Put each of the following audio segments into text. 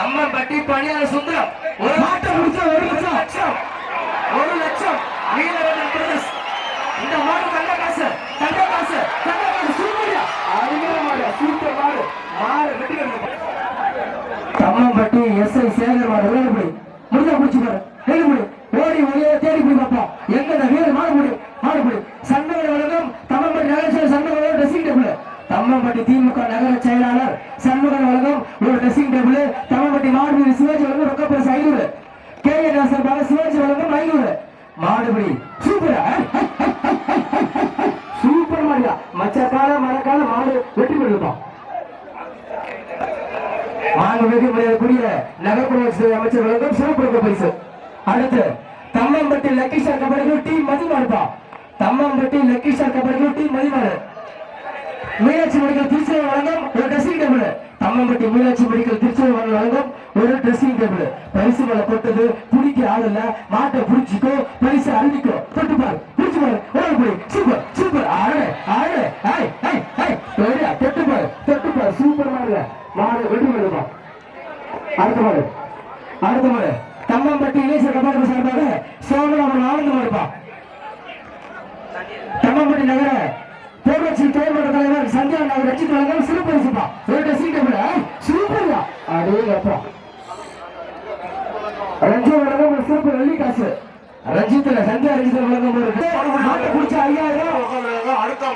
தம்மம்பட்டி பணியாளர் சுந்தரம். ஒரு மாட்டை முடிச்சா ஒரு லட்சம். ஒரு லட்சம். வீரரன் பிரதேஷ். இந்த மாடு தங்க காசு. தங்க காசு. தங்க காசு. சூப்பரியா அருமையான மாடு. சூப்பர் மாடு. மாடு வெட்டி தம்மம்பட்டி எஸ் ஐ சேகர் மாடு. வேலுபடி முடிஞ்சா பிடிச்சு பாரு. வேலுபடி ஓடி ஒளிய தேடி போய் பார்ப்போம் எங்க இந்த வீர மாடுபடி மாடுபடி சண்முக வழங்கம் தம்மம்பட்டி நகர சண்முக ட்ரெஸ்ஸிங் டேபிள் தம்மம்பட்டி திமுக நகர செயலாளர் சண்முகன் வழங்கம் ஒரு ட்ரெஸ்ஸிங் டேபிள் தம்மம்பட்டி மாடுபடி சிவாஜி வழங்கும் ரொக்க பரிசு ஐநூறு. கே என் நாசர் பால சிவாஜி வழங்கும் ஐநூறு. மாடுபடி சூப்பர். சூப்பர் மாடியா மச்சக்கால மரக்கால மாடு வெற்றி பெற்றிருக்கோம் மாடு வெற்றி மரியாதைக்குரிய நகர்ப்புற அமைச்சர் வழங்கும் சிறப்பு ரொக்க பரிசு. அடுத்து தம்மம்பட்டி லக்கிஷா கபடி டீம் மதிமாடுப்பா தம்மம்பட்டி லக்கிஷா கபடி டீம் மதிமாடு மீனாட்சி மெடிக்கல் திருச்சியில் வழங்கும் ஒரு dressing table Thammampatti Meenakshi medical திருச்சியில் வழங்கும் ஒரு ட்ரெஸ்ஸிங் டேபிள் பரிசு மேல கொட்டது பிடிக்க ஆள் இல்ல மாட்டை பிடிச்சிக்கோ பரிசு அறிவிக்கோ தொட்டு பாரு பிடிச்சு பாரு. ஓடி போய் சூப்பர் சூப்பர் ஆடு ஆடு ஐ ஐ ஐ. சரியா? தொட்டு பாரு தொட்டு பாரு. சூப்பர் மாடுல மாடு வெற்றி பெறுமா அடுத்த மாடு. அடுத்த மாடு. தம்மம்பட்டி இளைஞர் கபாடி சார்பாக சோழன் அவன் ஆனந்தம் இருப்பான் தம்மம்பட்டி நகர போராட்சி தேர்தல் தலைவர் சந்தியா நகர் ரட்சித் வழங்கும் சிறப்பு பரிசுப்பா. ஒரு ட்ரெஸ்ஸிங் டேபிள் சூப்பர்யா அடே அப்பா. ரஞ்சி வழங்கும் ஒரு சிறப்பு வெள்ளி காசு. ரஞ்சித்ல சந்தியா ரஞ்சித் வழங்கும் ஒரு மாட்டை குடிச்ச ஐயாயிரம்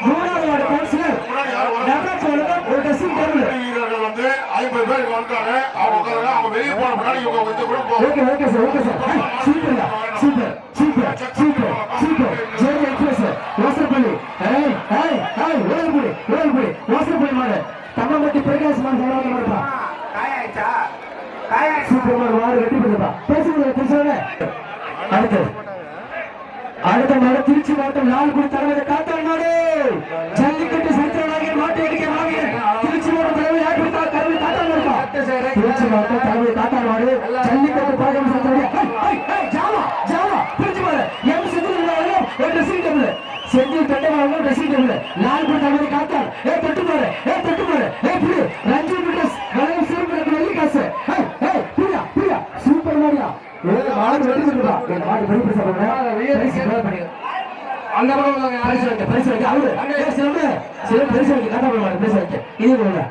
மூணாவது வார்டு கவுன்சிலர் நவராஜ் வழங்கும் ஒரு ட்ரெஸ்ஸிங் டேபிள் வந்து ஐம்பது பேர் வந்தாங்க. அவங்க. அவங்க வெளியே போன முன்னாடி இவங்க வந்து கூட okay okay sir okay sir சூப்பர்யா super super ஓடல்புடி வாசப்பள்ளி மாடு. தம்மம்பட்டி பிரகாஷ் மாடு சரவாத மாடுப்பா சூப்பர் மாடு வெட்டி பண்ணுப்பா பேசுங்க பேசுங்க. அடுத்து. அடுத்த மாடு திருச்சி மாவட்டம் லால்குடி தலைவர் காத்தாள் மாடு. ஜல்லிக்கட்டு சத்திரநாயகர் மாட்டு அடிக்க மாவீரர் திருச்சி மாவட்டம் தலைவர் யார் கொடுத்தா கருவி காத்தாள் மாடுப்பா திருச்சி மாவட்டம் தலைவர் காத்தாள் மாடு. ஜல்லிக்கட்டு பாகம் சத்திரநாயகர் ஜாமா ஜாமா திருச்சி மாடு. எம் செந்தில் தொண்டமாவும் ட்ரெஸ்ஸிங் டேபிள். லால்குடி தலைவர் காத்தாள் ஏ தொட்டு மாடு ஏ தொட்டு மாடு ஏ புடி ரஞ்சி பிட்டஸ் வளையம் சிறப்பு வெள்ளி காசு ஏய் ஏய் புரியா புரியா சூப்பர் மாடியா ஏ மாடு வெட்டி கொடுப்பா இந்த மாடு வெட்டி கொடுப்பா அந்த பக்கம் பரிசு வைக்க பரிசு வைக்க அவரு. சிலம்பு. சில பரிசு வைக்க காட்டா போடுவாங்க பரிசு வைக்க. இது போல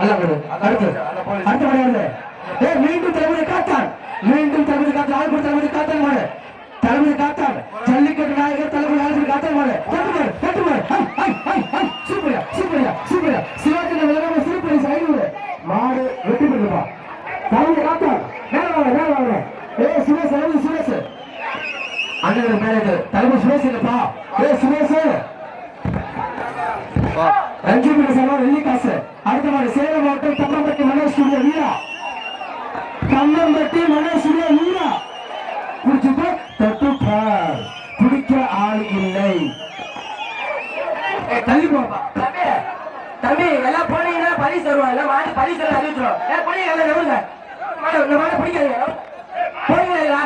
அல்ல அடுத்து. அடுத்த கிடையாது ஏ மீண்டும் தலைமுறை காத்தான் மீண்டும் தலைமுறை காத்தான் ஆழ்புற தலைமுறை காத்தான் மாடு தலைமுறை காத்தான் ஜல்லிக்கட்டு நாயகர் தலைமுறை ஆழ்புற காத்தான் மாடு கட்டு மாடு கட்டு மாடு ஹை, ஹை, ஹை, ஹை. சூப்பரியா சூப்பரியா சூப்பரியா. சிவாஜி விலகாம சிறு பரிசு ஐநூறு. மாடு வெட்டி பெற்றுப்பா தலைமுறை காத்தான் மேல வாங்க மேல வாங்க. ஏ சுரேஷ் தலைமுறை சுரேஷ். அண்ணன் மேலே தலைமை சுரேஷ் இல்லப்பா ஏ சுரேஷ் ரஞ்சி பிரசவா வெள்ளி காசு அடுத்த மாதிரி சேலம் மாவட்டம் தம்மம்பட்டி மனோஜ் ஸ்டுடியோ வீரா தம்மம்பட்டி மனோஜ் ஸ்டுடியோ வீரா குடிச்சுட்டு தொட்டு பார் குடிக்க ஆள் இல்லை ஏய், தள்ளி போப்பா தம்பி தம்பி எல்லாம் போனீங்கன்னா பரிசு தருவாங்க மாட்டு பரிசு எல்லாம் அறிவிச்சிடும் ஏ போனீங்க எல்லாம் நம்புங்க மாடு இந்த மாடு பிடிக்காதீங்க. போனீங்களா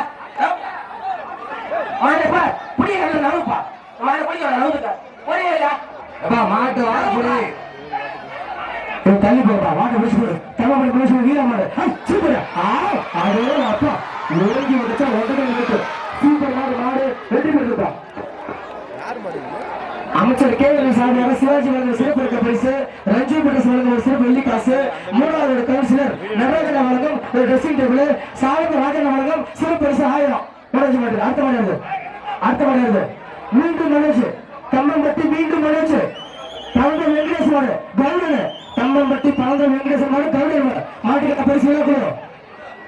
மாட்டை பார் புடிங்க எல்லாம் நம்புப்பா மாட்டை பிடிக்க நம்புங்க போனீங்களா அப்பா மாட்டு வாங்க புடி. தள்ளி போப்பா மாட்டை பிடிச்சு போடு. தமிழ் பிடிச்சு போடு. வீரா மாடு. சூப்பர் ஆ அதே அப்பா. ஓங்கி வந்துச்சா வந்துச்சு சூப்பர் மாடு மாடு. வெற்றி பெற்றுப்பா அமைச்சர் கே எல் சாமியாக சிவாஜி வழங்கும் சிறப்பு இருக்க பரிசு ரஞ்சு பிரதேஷ் வழங்கும் ஒரு சிறப்பு வெள்ளிக்காசு மூணாவது கவுன்சிலர் நடராஜன வழங்கும் ஒரு ட்ரெஸ்ஸிங் டேபிள் சாவந்த ராஜன வழங்கும் சிறப்பு பரிசு ஆயிரம். மனோஜ் மாட்டு அடுத்த மணி அடுத்த மணி மீண்டும் மனோஜ். தம்மம்பட்டி மீண்டும் மனோஜ். பழந்த வெங்கடேஷ் கவுடன் கவுடனு. தம்மம்பட்டி பழந்த வெங்கடேஷ் கவுடன் மாடு. மாட்டுக்கு பரிசு எல்லாம் கொடுக்கும்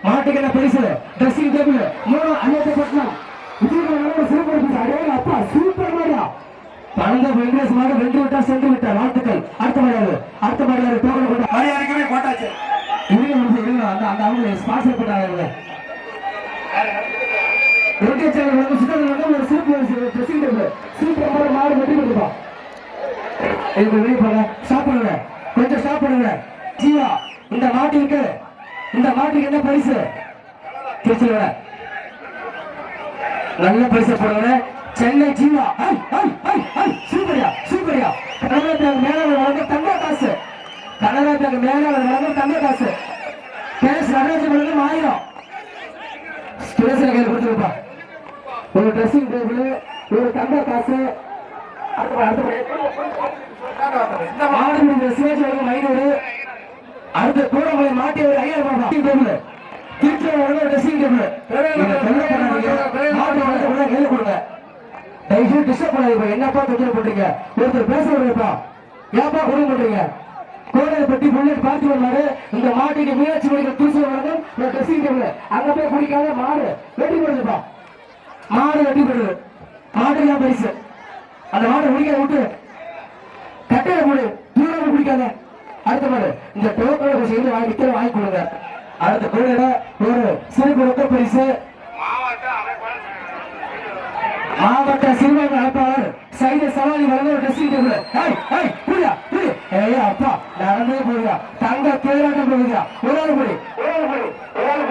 மாட்டுக்கு பரிசு? ட்ரெஸ்ஸிங் டேபிள் மூணு அயோத்தியப்பட்டினம் விஜயநகரம் சிறப்பு அப்பா சூப்பர் பழந்த வெங்கடேசமாக வென்று விட்டார் சென்று விட்டார். வாழ்த்துக்கள். அடுத்த மாடியாரு அடுத்த மாடியாரு டோக்கன் கொண்டு. மணி அடிக்கவே போட்டாச்சு. இருங்க நிமிஷம் இருங்க அந்த அந்த அவங்க ஸ்பான்சர் பண்ணாங்க இயற்கைச்சாலை வந்து சுத்தத்தில் வந்து ஒரு சிறப்பு ட்ரெஸ்ஸிங் டேபிள் சூப்பர் மாடு வெட்டி கொடுப்போம் இதுக்கு வெளியே போங்க ஸ்டாப் பண்ணுங்க. கொஞ்சம் ஸ்டாப் பண்ணுங்க. ஜீவா இந்த மாட்டிற்கு இந்த மாட்டுக்கு என்ன பரிசு திருச்சியோட நல்ல பரிசு போடுங்க சென்னை ஜீவா சூப்பரியா சூப்பரியா கனரா பேங்க் மேலாளர் வழங்க தங்க காசு. கனரா பேங்க் மேலாளர் வழங்க தங்க காசு. கேஸ் நடராஜன் வழங்கும் ஆயிரம். ஸ்டேஷன் கையில் கொடுத்துருப்பா. ஒரு ட்ரெஸ்ஸிங் டேபிள் ஒரு தங்க காசு. அடுத்த அடுத்த வழங்கும் ஐநூறு. அடுத்த கூடமலை மாட்டி ஒரு ஐயாயிரம் டேபிள் திருச்சி ட்ரெஸ்ஸிங் டேபிள் மாட்டு வழங்க கையில் கொடுங்க தயவுசெய்து டிஸ்டர்ப் பண்ணாதீங்க என்னப்பா தொந்தரவு பண்றீங்க? ஒருத்தர் பேச ஏப்பா கொடுக்க பண்றீங்க? கோடையை பற்றி புல்லட் பார்த்து வந்தாரு இந்த மாட்டுக்கு மீனாட்சி மணிக்கு தூசி வழங்கும் ஒரு ட்ரெஸ்ஸிங் டேபிள் அங்க போய் குடிக்காத மாடு. வெட்டி போடுதுப்பா. மாடு வெட்டி போடுது. மாடு தான் பரிசு. அந்த மாடு குடிக்காத விட்டு. கட்டையில போடு. தூரம் குடிக்காத. அடுத்த மாடு. இந்த டோக்கனை செய்து வாங்கி வித்து வாங்கி கொடுங்க. அடுத்த கோடையில ஒரு சிறு கொடுத்த பரிசு. மாவட்ட சிறுமை அழைப்பாளர் சைத சவாலி வளர்ந்து ட்ரெஸ் ஏய் அப்பா நடந்தே போடுறா தங்க தேராட்டம் போடுறா ஒரு ஆள் போடி. ஒரு ஆள் போடி. ஒரு ஆள்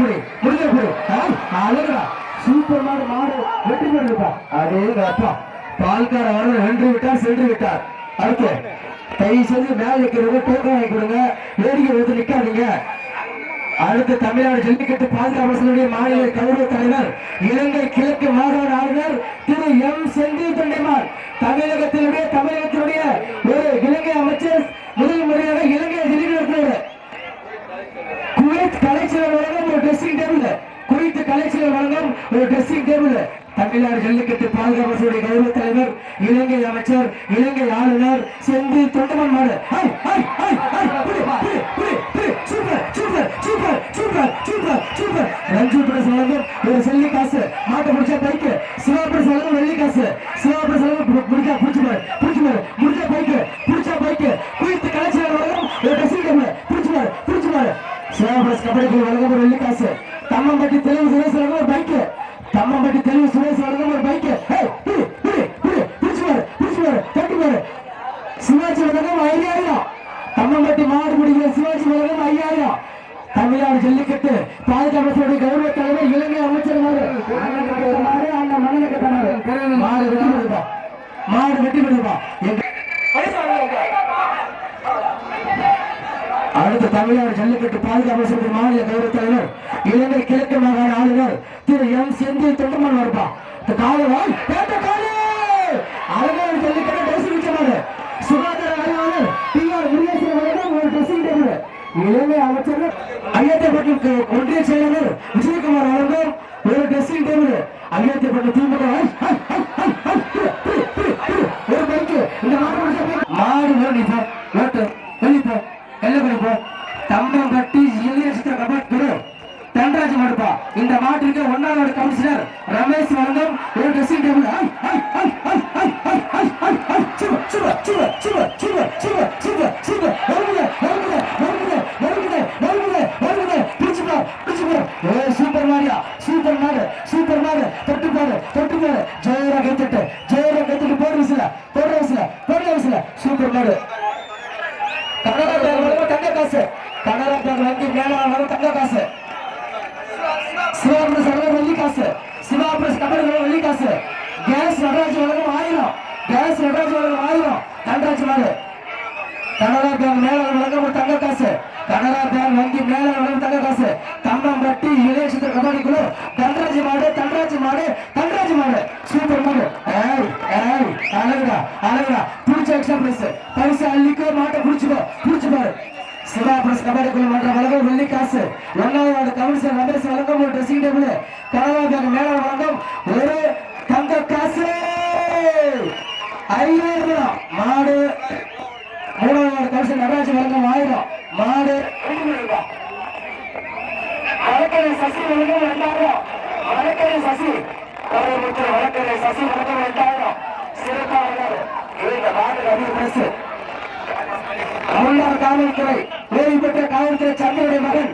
முடிஞ்ச முடிஞ்ச சூப்பர் மாடு வெற்றி அதே அப்பா பால்கார வென்று விட்டார் சென்று விட்டார். அடுத்து தயவு மேல டோக்கன் வாங்கி கொடுங்க. வேடிக்கை வந்து நிக்காதீங்க அடுத்து தமிழ்நாடு ஜல்லிக்கட்டு பாதுகாப்பு மாநில கௌரவ தலைவர் இலங்கை கிழக்கு மாகாண ஆளுநர் திரு எம் செந்தில் தொண்டைமான் தமிழகத்தினுடைய தமிழகத்தினுடைய ஒரு இலங்கை அமைச்சர் முதல் முறையாக இலங்கை ஜல்லிக்கட்டு குவைத் கலைச்சல் ஒரு ட்ரெஸ்ஸிங் டேபிள் குவைத் கலைச்சல் வழங்கும் ஒரு ட்ரெஸ்ஸிங் டேபிள் தமிழ்நாடு ஜல்லிக்கட்டு பாதுகாப்பு கௌரவ தலைவர் இலங்கை அமைச்சர் இலங்கை ஆளுநர் செந்தில் தொண்டமன் மாடு. Hi, super super super super super super. Ranju press வழங்கும் ஒரு செல்லி காசு. மாட்டை முடிச்சா பைக்கு. சிவா பிரஸ் வழங்கும் வெள்ளி காசு. சிவா பிரஸ் வழங்கும் சிவபிரஸ் கபடிக்கு வழங்கும் வெள்ளிக்காசு. தம்மம்பட்டி தெளிவு சுரேஷ் வழங்கும் ஒரு பைக்கு தம்மம்பட்டி தெளிவு சுரேஷ் வழங்கும் ஒரு பைக்கு சிவாஜி வழங்கும் ஐயாயிரம். தம்மம்பட்டி மாடு முடிகிற சிவாஜி வழங்கும் ஐயாயிரம். தமிழ்நாடு ஜல்லிக்கட்டு பாதுகாப்பு கௌரவ தலைவர் இலங்கை அமைச்சர் மாடு. வெட்டி விடுவா மாடு வெட்டி விடுவா அடுத்த தமிழ்நாடு ஜல்லிக்கட்டு பாதுகாப்பு சபை மாநில கௌரவ தலைவர் இலங்கை கிழக்கு மாகாண ஆளுநர் திரு எம் செந்தில் தொண்டமன் வருப்பா இந்த காலவாய் பேட்ட காலே! அழகான ஜல்லிக்கட்டு பேசி வச்சமாரு சுகாதார ஆய்வாளர் டி ஆர் முருகேசன் அவர்கள் ஒரு ட்ரெஸ்ஸிங் டேபிள் இலங்கை அமைச்சர் ஐயத்தப்பட்டிற்கு ஒன்றிய செயலாளர் விஜயகுமார் அவர்கள் ஒரு ட்ரெஸ்ஸிங் டேபிள் ஐயத்தைப்பட்டு திமுக ஒரு பைக்கு இந்த மாடு முடிச்ச மாடு ஓட்டு எல்லை பண்ணி போ தம்பம் கபாட் தண்டராஜ் இந்த மாட்டிற்கு ஒன்னாவது கவுன்சிலர் ரமேஷ் வழங்கும் ஒரு ட்ரெஸ்ஸிங் டேபிள் ஐ, ஐ, ஐ, ஐ, ஐ, ஐ, ஐ, ஐ, ஐ, சுப, சுப, சுப, சுப, சுப, தங்க காசு. கனரா வங்கி மேலாளர் தங்க காசு. சிவாபுரம் சர்வர் வெள்ளி காசு. சிவாபுரம் கமலகுல வெள்ளி காசு. கேஸ் நடராஜ் உலகம் ஆயிரம். கேஸ் நடராஜ் உலகம் ஆயிரம். நடராஜ் மாறு கனரா பேங்க் மேலாளர் வழங்க ஒரு தங்க காசு. கனரா பேங்க் வங்கி மேலாளர் வழங்க தங்க காசு. கம்பம்பட்டி இளையசத்திர கபடி குழு. தன்ராஜ் மாடு தன்ராஜ் மாடு தன்ராஜ் மாடு. சூப்பர் மாடு. ஏய் ஏய் அழகுடா அழகுடா. புடிச்ச எக்ஸ்ட்ரா பிளஸ் பரிசு அள்ளிக்கோ மாட்டை புடிச்சுக்கோ. சிவா பிரஸ் கபடி குழு மன்ற வழங்கும் வெள்ளி காசு ஒன்னாவது வார்டு கவுன்சிலர் ரமேஷ் வழங்கும் ஒரு ட்ரெஸ்ஸிங் டேபிள் கனவாக மேல வழங்கும் ஒரு தங்க காசு ஐயாயிரம் ரூபாய். மாடு. மூணாவது வார்டு கவுன்சிலர் நடராஜ் வழங்கும் ஆயிரம். மாடு. வழக்கறி சசி வழங்கும் ரெண்டாயிரம் வழக்கறி சசி. வழக்கறி சசி வழங்கும் ரெண்டாயிரம் சிறப்பாக இந்த மாடு அதிக பிரஸ் அருளார் காவல்துறை ஓய்வு பெற்ற காவல்துறை சந்திரனுடைய மகன்.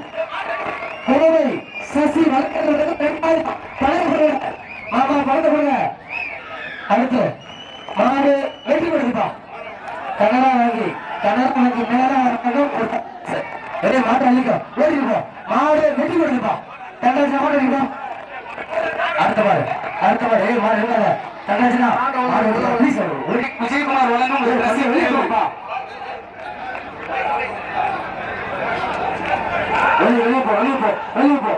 குழந்தை சசி வளர்க்கிறதுக்கு பெண்பாய் பழக சொல்லுங்க ஆமா பழக சொல்லுங்க அடுத்து மாடு வெற்றி பெற்றிருப்பா கனரா வாங்கி கனரா வாங்கி மேலா வரணும் ஒரே மாட்டை அழிக்கும் ஓடி இருப்போம் மாடு வெற்றி பெற்றிருப்பா தண்டாசினா மாடு இருக்கும் அடுத்த மாடு அடுத்த மாடு. ஏய் மாடு இருக்காத தண்டாசினா விஜயகுமார் வழங்கும் வெளியே போ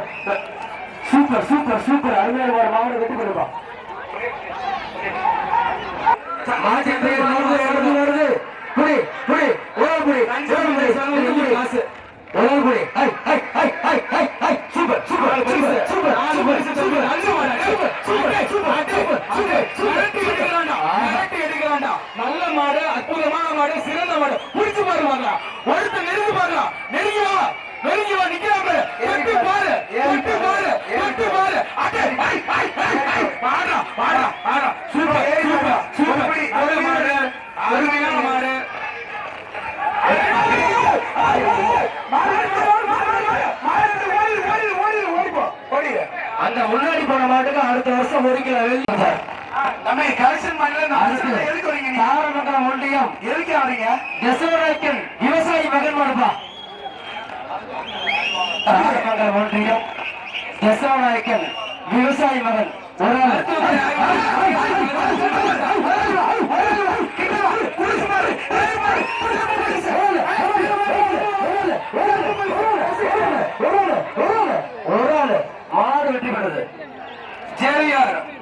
சூப்பர் சூப்பர் சூப்பர். அருமையான ஒரு மாவட்ட வெட்டி கொடுப்பா வருது புடி புடி ஓட புடி ஓட புடி புடி காசு. ஓட புடி ஐ ஐ ஐ ஐ ஐ ஐ. Super super super super super super super super super super நல்ல மாடு அற்புதமான மாடு சிறந்த மாடு. புடிச்சு பாருவாங்க ஒருத்த நெருங்கி பாருங்க. நெருங்கி வா நெருங்கி வா நிக்கிறாங்க தொட்டு பாரு தொட்டு பாரு தொட்டு பாரு அடே ஐ ஐ ஐ ஐ பாடா பாடா பாடா சூப்பர் சூப்பர் சூப்பர். நல்ல மாடு அருமையான மாடு அந்த முன்னாடி போன மாட்டுக்கு அடுத்த வருஷம் ஒரு கிலோ வெள்ளி நம்ம கலெக்ஷன் பண்ணல எதுக்கு வரீங்க தாரமங்கலம் ஒன்றியம். எதுக்கு வரீங்க? தசவராய்க்கன் விவசாயி மகன் மாடுப்பா தாரமங்கலம் ஒன்றியம். தசவராய்க்கன் விவசாயி மகன்.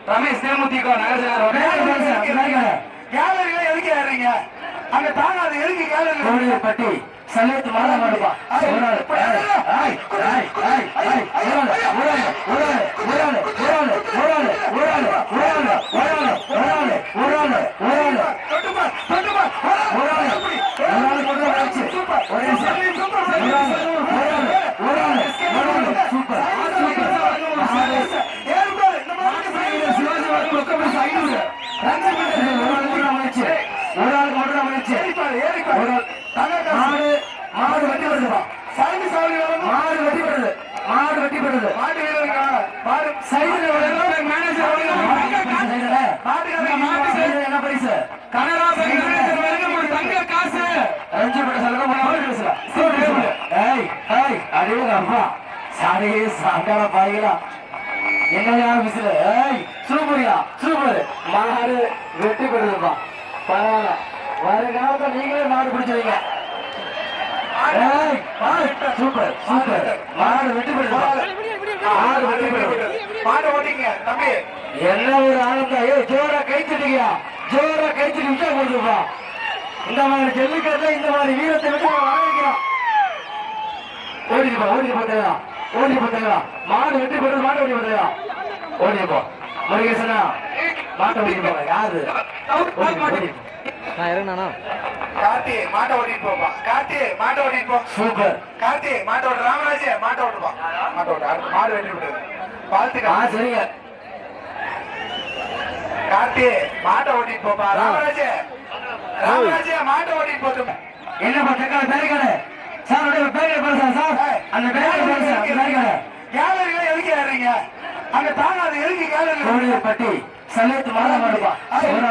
ரமேஷ் தேமுதிக நகர் எதுக்கு ஏறீங்க அங்க தானா அது எதுக்கு கேளுங்க பட்டி சலத்து மாற மாடுப்பா ஒரு நாள் ஒரு நாள் ஒரு நாள் ஒரு நாள் ஒரு நாள் ஒரு நாள் சூப்பர் சூப்பர் சூப்பர் ஐநூறு ஒரு. மாடு மாடு வெட்டி வருதுப்பா சாமி சாமி மாடு வெட்டி பெறுது. மாடு வெட்டி பெறுது. மாட்டு வீரருங்க பாரு சைடுல விழுந்து மேனேஜர் சைடுல. மாட்டுக்காரங்க சைடுல என்ன பரிசு? கனரா பேங்க் மேனேஜர் வழங்கும் ஒரு தங்க காசு. அஞ்சு பட்ட சொல்லுங்க மாடு பேசல ஏய் ஏய் அடிவுங்க அப்பா சாரி சாண்டால பாய்களா என்னையா விசில ஏய் சூப்பரியா சூப்பர் மாடு வெட்டி பெறுதுப்பா பரவாயில்ல. வருங்காலத்தை நீங்களே மாடு பிடிச்சிருவீங்க சூப்பர் சூப்பர். மாடு வெற்றி மாடு வெற்றி மாடு ஓட்டிங்க தம்பி. என்ன ஒரு ஆனந்தம் ஏ ஜோரா கைத்திட்டீங்க ஜோரா கைத்திட்டு விட்டா கொடுத்துருப்பா இந்த மாதிரி ஜல்லிக்கட்டுல இந்த மாதிரி வீரத்தை விட்டு வரவேற்கிறோம். ஓடிப்பா ஓடி பார்த்தீங்களா ஓடி பார்த்தீங்களா மாடு வெட்டி பெற்றது மாடு ஓடி பார்த்தீங்களா ஓடிப்பா முருகேசனா மாட்டை ஓடிப்பா யாரு? நான் இறங்கினானா? கார்த்தி மாட்டை ஓட்டிட்டு போப்பா. கார்த்தி மாட்டை ஓட்டிட்டு போ. சூப்பர். கார்த்தி மாட்டை ஓட்டு. ராமராஜ் மாட்டை ஓட்டுப்பா மாட்டை ஓட்டு. மாடு வெட்டி விட்டது ஆ வாழ்த்துக்கள் சரிங்க. கார்த்தி மாட்டை ஓட்டிட்டு போப்பா. ராமராஜ் ராமராஜ் மாட்டை ஓட்டிட்டு போட்டு என்னப்பா தக்காளி பேரிக்காடு சார் உடைய பேரிக்காடு பாருங்க சார்? அந்த பேரிக்காடு பாருங்க பேரிக்காடு கேலரியில எதுக்கு ஏறுறீங்க? அங்க தாங்காது எதுக்கு கேலரியில கோழியப்பட்டி சலேத்து மாட மாடுப்பா ஒரு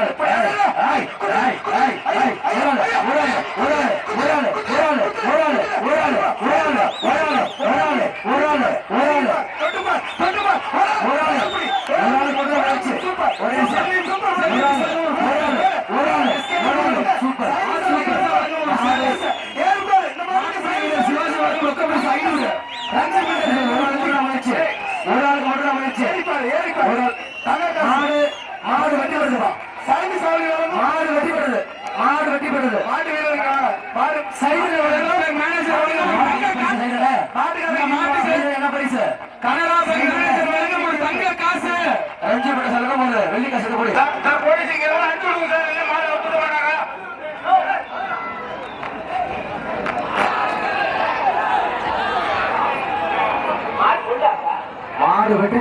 ஏய், ஒரு ஆள், ஒரு ஆள், ஒரு ஆள், ஒரு ஆள், ஒரு ஆள், ஒரு ஆள், ஒரு ஆள், ஒரு ஆள், ஒரு ஆள், ஒரு ஆள், ஒரு ஆள், ஒரு ஆள். தொட்டுப்பா தொட்டுப்பா ஒரு ஒரு மாடு மாடு வெட்டி பெறுதுப்பா சைடு சாவடி மாடு வெட்டி பெறுது மாடு வெட்டி பெறுது மாடு வீரருக்கா மாடு சைடுல வரல மேனேஜர் வரல மாட்டுக்காரங்க மாட்டு சைடு என்ன பரிசு? கனரா பேங்க் மேனேஜர் வரங்க ஒரு தங்க காசு. ரஞ்சி பட சொல்ல போது வெள்ளி காசு போடு. நான் போலீஸ் இங்க எல்லாம் அடிச்சு விடுங்க சார். இல்ல மாடு வந்து வராங்க மாடு வெட்டி